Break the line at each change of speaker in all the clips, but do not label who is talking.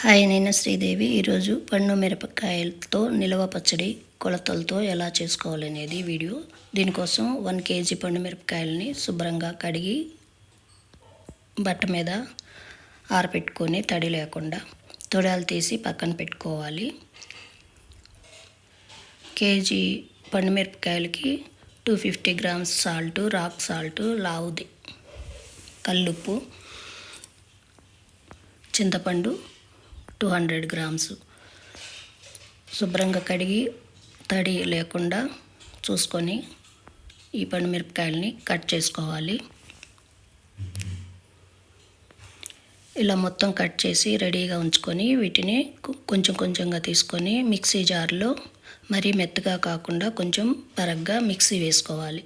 Hi నేను శ్రీదేవి. ఈరోజు పండు మిరపకాయలతో నిల్వ పచ్చడి కొలతలతో ఎలా చేసుకోవాలనేది వీడియో. దీనికోసం వన్ కేజీ పండు మిరపకాయలని శుభ్రంగా కడిగి బట్ట మీద ఆరపెట్టుకొని తడి లేకుండా తొడాలు తీసి పక్కన పెట్టుకోవాలి. కేజీ పండు మిరపకాయలకి two fifty grams salt rock salt లావుది కల్లుప్పు చింతపండు టూ హండ్రెడ్ గ్రామ్స్ శుభ్రంగా కడిగి తడి లేకుండా చూసుకొని ఈ పండు కట్ చేసుకోవాలి. ఇలా మొత్తం కట్ చేసి రెడీగా ఉంచుకొని వీటిని కొంచెం కొంచెంగా తీసుకొని మిక్సీ జార్లో మరీ మెత్తగా కాకుండా కొంచెం పరగ్గా మిక్సీ వేసుకోవాలి.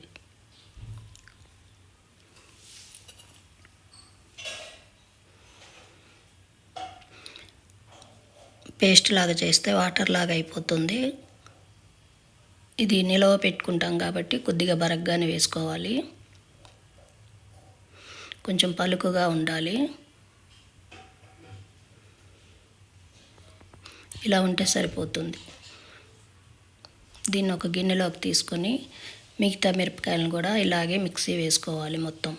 పేస్ట్ లాగా చేస్తే వాటర్ లాగా అయిపోతుంది. ఇది నిలవ పెట్టుకుంటాం కాబట్టి కొద్దిగా బరగ్గానే వేసుకోవాలి. కొంచెం పలుకుగా ఉండాలి. ఇలా ఉంటే సరిపోతుంది. దీన్ని ఒక గిన్నెలోకి తీసుకొని మిగతా మిరపకాయలను కూడా ఇలాగే మిక్సీ వేసుకోవాలి మొత్తం.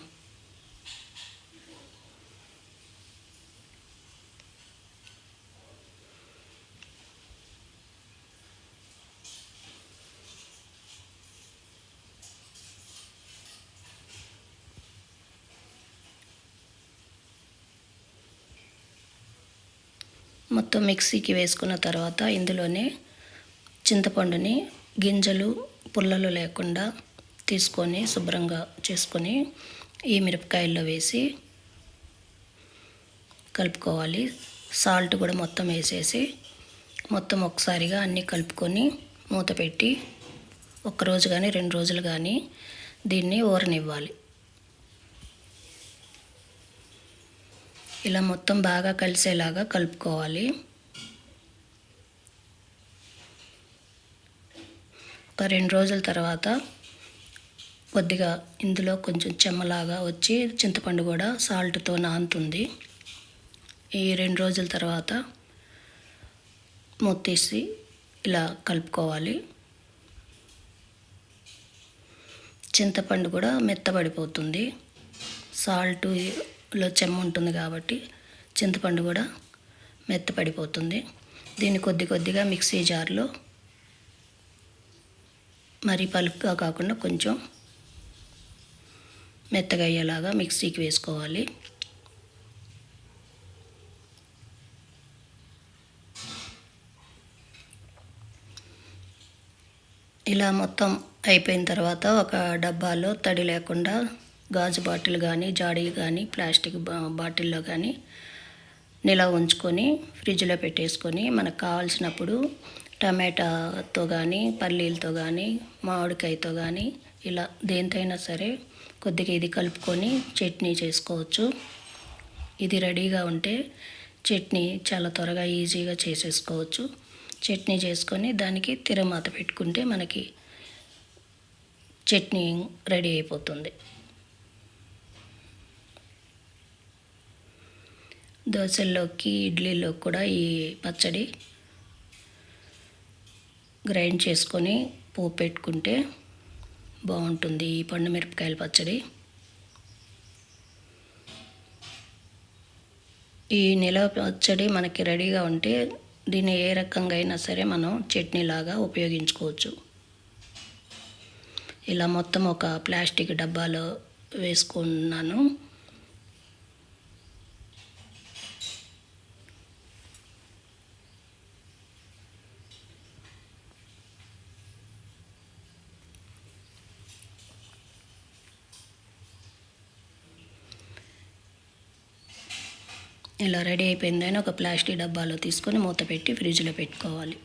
మొత్తం మిక్సీకి వేసుకున్న తర్వాత ఇందులోనే చింతపండుని గింజలు పుల్లలు లేకుండా తీసుకొని శుభ్రంగా చేసుకొని ఈ మిరపకాయల్లో వేసి కలుపుకోవాలి. సాల్ట్ కూడా మొత్తం వేసేసి మొత్తం ఒకసారిగా అన్నీ కలుపుకొని మూత పెట్టి ఒక్కరోజు కానీ రెండు రోజులు కానీ దీన్ని ఊరనివ్వాలి. ఇలా మొత్తం బాగా కలిసేలాగా కలుపుకోవాలి. ఒక రెండు రోజుల తర్వాత కొద్దిగా ఇందులో కొంచెం చెమ్మలాగా వచ్చి చింతపండు కూడా సాల్ట్తో నానుతుంది. ఈ రెండు రోజుల తర్వాత మూతీసి ఇలా కలుపుకోవాలి. చింతపండు కూడా మెత్తబడిపోతుంది. సాల్ట్ లో చెమ్మ ఉంటుంది కాబట్టి చింతపండు కూడా మెత్తపడిపోతుంది. దీన్ని కొద్ది కొద్దిగా మిక్సీ జార్లో మరీ పలుపుగా కాకుండా కొంచెం మెత్తగా అయ్యేలాగా మిక్సీకి వేసుకోవాలి. ఇలా మొత్తం అయిపోయిన తర్వాత ఒక డబ్బాలో తడి లేకుండా గాజు బాటిల్ కానీ జాడీ కానీ ప్లాస్టిక్ బాటిల్లో కానీ నిలవ ఉంచుకొని ఫ్రిడ్జ్లో పెట్టేసుకొని మనకు కావాల్సినప్పుడు టమాటాతో కానీ పల్లీలతో కానీ మామిడికాయతో కానీ ఇలా దేనితైనా సరే కొద్దిగా ఇది కలుపుకొని చట్నీ చేసుకోవచ్చు. ఇది రెడీగా ఉంటే చట్నీ చాలా త్వరగా ఈజీగా చేసేసుకోవచ్చు. చట్నీ చేసుకొని దానికి తిరమాత పెట్టుకుంటే మనకి చట్నీ రెడీ అయిపోతుంది. దోశల్లోకి ఇడ్లీలో కూడా ఈ పచ్చడి గ్రైండ్ చేసుకొని పోపు పెట్టుకుంటే బాగుంటుంది ఈ పండు మిరపకాయల పచ్చడి. ఈ నిలవ పచ్చడి మనకి రెడీగా ఉంటే దీన్ని ఏ రకంగా అయినా సరే మనం చట్నీలాగా ఉపయోగించుకోవచ్చు. ఇలా మొత్తం ఒక ప్లాస్టిక్ డబ్బాలో వేసుకున్నాను. ఇలా రెడీ అయిపోయిందని ఒక ప్లాస్టిక్ డబ్బాలో తీసుకొని మూత పెట్టి ఫ్రిడ్జ్లో పెట్టుకోవాలి.